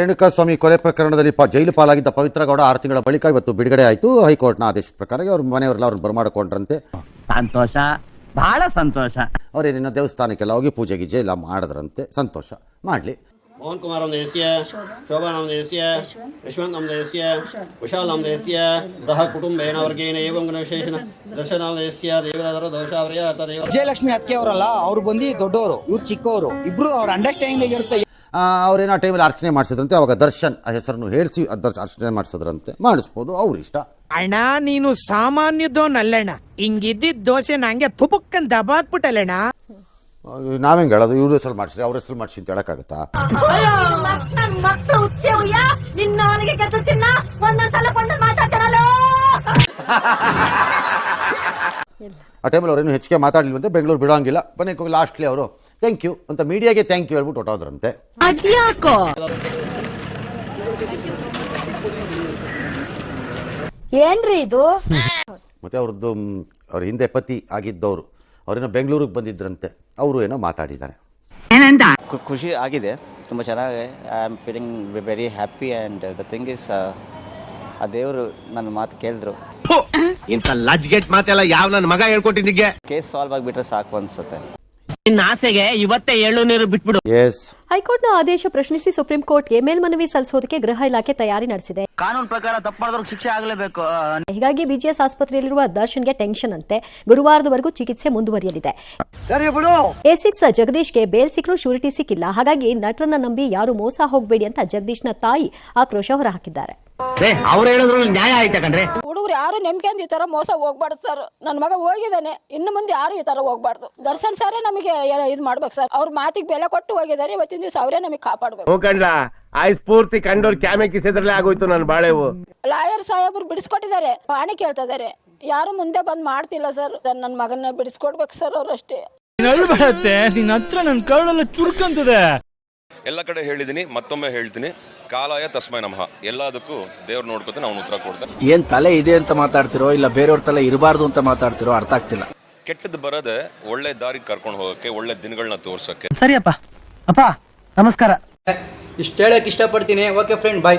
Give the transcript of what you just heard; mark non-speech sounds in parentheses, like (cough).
ರೇಣುಕಾಸ್ವಾಮಿ ಕೊಲೆ ಪ್ರಕರಣದಲ್ಲಿ ಪ ಜೈಲು ಪಾಲಾಗಿದ್ದ ಪವಿತ್ರ ಗೌಡ ಆರು ತಿಂಗಳ ಬಳಿಕ ಇವತ್ತು ಬಿಡುಗಡೆ ಆಯಿತು. ಹೈಕೋರ್ಟ್ನ ಆದೇಶದ ಪ್ರಕಾರ ಅವ್ರ ಮನೆಯವರೆಲ್ಲ ಅವ್ರನ್ನ ಬರಮಾಡಿಕೊಂಡ್ರಂತೆ. ಸಂತೋಷ ಬಹಳ ಸಂತೋಷ. ಅವರೇನೇನೋ ದೇವಸ್ಥಾನಕ್ಕೆಲ್ಲ ಹೋಗಿ ಪೂಜೆ ಗೀಜೆ ಎಲ್ಲ ಮಾಡಿದ್ರಂತೆ. ಸಂತೋಷ. ಮಾಡಲಿ. ಮೋಹನ್ ಕುಮಾರ್ ನಮದೇಸ್ಯ ಶೋಭಾ ನಮದೇಸ್ಯ ಯಶವಂತ್ ನಮದೇಸ್ಯ ವಿಶಾಲ್ ನಮದೇಸ್ಯ ಸಹ ಕುಟುಂಬ ವರ್ಗೇನ ಏವಂ ವಿಶೇಷ ದರ್ಶನ ನಮದೇಸ್ಯ ದೇವದಾದರ ದೋಷಾವರ್ಯ ತದೇವ ವಿಜಯಲಕ್ಷ್ಮಿ ಅತ್ತಿಗೆ ಅವರಲ್ಲ ಅವ್ರು ಬಂದು ದೊಡ್ಡವರು ಇವ್ರು ಚಿಕ್ಕವರು ಇಬ್ರು ಅವ್ರ ಅಂಡರ್ಸ್ಟ್ಯಾಂಡಿಂಗ್ ಇರುತ್ತೆ. ಅವ್ರೇನೋ ಆ ಟೈಮಲ್ಲಿ ಅರ್ಚನೆ ಮಾಡಿಸಿದ್ರಂತೆ ಅವಾಗ ದರ್ಶನ್ ಆ ಹೆಸರನ್ನು ಹೇಳಿಸಿ ದರ್ಶನ ಅರ್ಚನೆ ಮಾಡಿಸಿದ್ರಂತೆ. ಮಾಡಿಸ್ಬೋದು ಅವ್ರ ಇಷ್ಟ. ಅಣ್ಣ ನೀನು ಸಾಮಾನ್ಯದೋನಲ್ಲಣ್ಣ ಹಿಂಗಿದ್ದಿದ್ ದೋಸೆ ನಂಗೆ ತುಪುಕ್ಕನ್ ದಬಾಕ್ಬಿಟ್ಟಲ್ಲಣ್ಣ. ನಾವೇಂಗೆ ಹೇಳೋದು? ಇವ್ರ ಹೆಸರು ಮಾಡಿಸ್ರಿ ಅವ್ರ ಹೆಸರು ಮಾಡಿಸಿ ಅಂತ ಹೇಳಕ್ಕಾಗತ್ತಾ? (laughs) ಆ ಟೈಮಲ್ಲಿ ಅವ್ರೇನು ಹೆಚ್ಚಿಗೆ ಅಂತ ಬೆಂಗಳೂರು ಬಿಡೋಂಗಿಲ್ಲ. ಕೊನೆಗೆ ಹೋಗಿ ಲಾಸ್ಟ್ಲಿ ಅವರು ಥ್ಯಾಂಕ್ ಯು ಅಂತ ಮೀಡಿಯಾಗೆ ಥ್ಯಾಂಕ್ ಯು ಹೇಳ್ಬಿಟ್ಟು ಹೊಟ್ಟೋದ್ರಂತೆ ಅದ್ಯಾಕೋ? ಏನ್ರಿ ಇದು? ಮತ್ತೆ ಅವ್ರದ್ದು ಅವ್ರ ಹಿಂದೆ ಪತಿ ಆಗಿದ್ದವರು. ಅವರೇನೋ ಬೆಂಗಳೂರಿಗೆ ಬಂದಿದ್ರಂತೆ. ಅವರು ಏನೋ ಮಾತಾಡಿದ್ದಾರೆ. ಖು- ಖುಷಿ ಆಗಿದೆ. ತುಂಬ ಚೆನ್ನಾಗಿ I am feeling very happy and the thing is ಆ ದೇವರು ನನ್ನ ಮಾತು ಕೇಳಿದ್ರು. ಇಂಥ ಲಜ್ಗೆಟ್ ಮಾತೆಲ್ಲ ಯಾವ ನನ್ನ ಮಗ ಹೇಳ್ಕೊಟ್ಟಿದ್ದಿಗೆ? ಕೇಸ್ ಸಾಲ್ವ್ ಆಗಿಬಿಟ್ರೆ ಸಾಕು ಅನ್ಸುತ್ತೆ. ನಿನ್ನ ಆಸೆಗೆ ಇವತ್ತೇ ಎಳ್ಳು ನೀರು ಬಿಟ್ಬಿಡು. ಎಸ್ ಹೈಕೋರ್ಟ್ನ ಆದೇಶ ಪ್ರಶ್ನಿಸಿ ಸುಪ್ರೀಂ ಕೋರ್ಟ್ಗೆ ಮೇಲ್ಮನವಿ ಸಲ್ಲಿಸೋದಕ್ಕೆ ಗೃಹ ಇಲಾಖೆ ತಯಾರಿ ನಡೆಸಿದೆ. ಕಾನೂನು ಪ್ರಕಾರ ತಪ್ಪು ಮಾಡಿದವ್ರಿಗೆ ಶಿಕ್ಷೆ ಆಗಲೇಬೇಕು. ಹೀಗಾಗಿ ಬಿಜಿಎಸ್ ಆಸ್ಪತ್ರೆಯಲ್ಲಿರುವ ದರ್ಶನ್ಗೆ ಟೆನ್ಷನ್ ಅಂತೆ. ಗುರುವಾರದವರೆಗೂ ಚಿಕಿತ್ಸೆ ಮುಂದುವರಿಯಲಿದೆ. ಎಸಿಕ್ಸ್ ಜಗದೀಶ್ ಜಗದೀಶ್ಗೆ ಬೇಲ್ ಸಿಕ್ಕರೂ ಶ್ಯೂರಿಟಿ ಸಿಕ್ಕಿಲ್ಲ. ಹಾಗಾಗಿ ನಟರನ್ನ ನಂಬಿ ಯಾರು ಮೋಸ ಹೋಗಬೇಡಿ ಅಂತ ಜಗದೀಶ್ನ ತಾಯಿ ಆಕ್ರೋಶ ಹೊರಹಾಕಿದ್ದಾರೆ. ಅವ್ರು ಹೇಳಿದ್ರು ನ್ಯಾಯ ಆಯ್ತಾ ಕಣ್ರೆ? ಹುಡುಗರು ಯಾರು ನೆಮ್ಕೊಂಡು ಈ ತರ ಮೋಸ ಹೋಗ್ಬಾರ್ದು ಸರ್ ನನ್ನ ಮಗ ಹೋಗಿದ್ದಾನೆ ಇನ್ನು ಮುಂದೆ ಯಾರು ಈ ತರ ಹೋಗ್ಬಾರ್ದು. ದರ್ಶನ್ ಸರೇ ನಮಗೆ ಇದು ಮಾಡ್ಬೇಕು ಸರ್ ಅವ್ರ ಮಾತಿಗೆ ಬೆಲೆ ಕೊಟ್ಟು ಹೋಗಿದ್ದಾರೆ ಇವತ್ತಿನ ದಿವಸ ಅವರೇ ನಮಗೆ ಕಾಪಾಡ್ಬೇಕು. ಆಯ್ ಸ್ಫೂರ್ತಿ ಕಂಡೋರ್ ಕ್ಯಾಮೆ ಕಿಸಿದ್ರಲ್ಲೇ ಆಗೋಯ್ತು ನನ್ನ ಬಾಳೆವು. ಲಾಯರ್ ಸಾಹೇಬ್ರು ಬಿಡಿಸ್ಕೊಟ್ಟಿದ್ದಾರೆ ಪಾಣಿ ಕೇಳ್ತಾ ಇದಾರೆ ಯಾರು ಮುಂದೆ ಬಂದ್ ಮಾಡ್ತಿಲ್ಲ ಸರ್ ನನ್ನ ಮಗನ್ನ ಬಿಡಿಸ್ಕೊಡ್ಬೇಕು ಸರ್ ಅವ್ರು ಅಷ್ಟೇ. ನಿನ್ನ ಹತ್ರ ನನ್ ಕರಡೆಲ್ಲ ಚುರುಕಂತದೆ. ಎಲ್ಲ ಕಡೆ ಹೇಳಿದ್ದೀನಿ ಮತ್ತೊಮ್ಮೆ ಹೇಳ್ತೀನಿ. ಕಾಲಾಯ ತಸ್ಮೈ ನಮಃ. ಎಲ್ಲದಕ್ಕೂ ದೇವ್ರು ನೋಡ್ಕೊತಾನೆ ನಾವು ಉತ್ತರ ಕೊಡ್ತಾನೆ ಏನ್ ತಲೆ ಇದೆ ಅಂತ ಮಾತಾಡ್ತಿರೋ ಇಲ್ಲ ಬೇರೆಯವ್ರ ತಲೆ ಇರಬಾರ್ದು ಅಂತ ಮಾತಾಡ್ತಿರೋ ಅರ್ಥ ಆಗ್ತಿಲ್ಲ. ಕೆಟ್ಟದ್ ಬರದೆ ಒಳ್ಳೆ ದಾರಿ ಕರ್ಕೊಂಡು ಹೋಗಕ್ಕೆ ಒಳ್ಳೆ ದಿನಗಳನ್ನ ತೋರ್ಸಕ್ಕೆ. ಸರಿಯಪ್ಪ ಅಪ್ಪ. ನಮಸ್ಕಾರ. ಇಷ್ಟ ಹೇಳಕ್ ಇಷ್ಟಪಡ್ತೀನಿ. Okay friend bye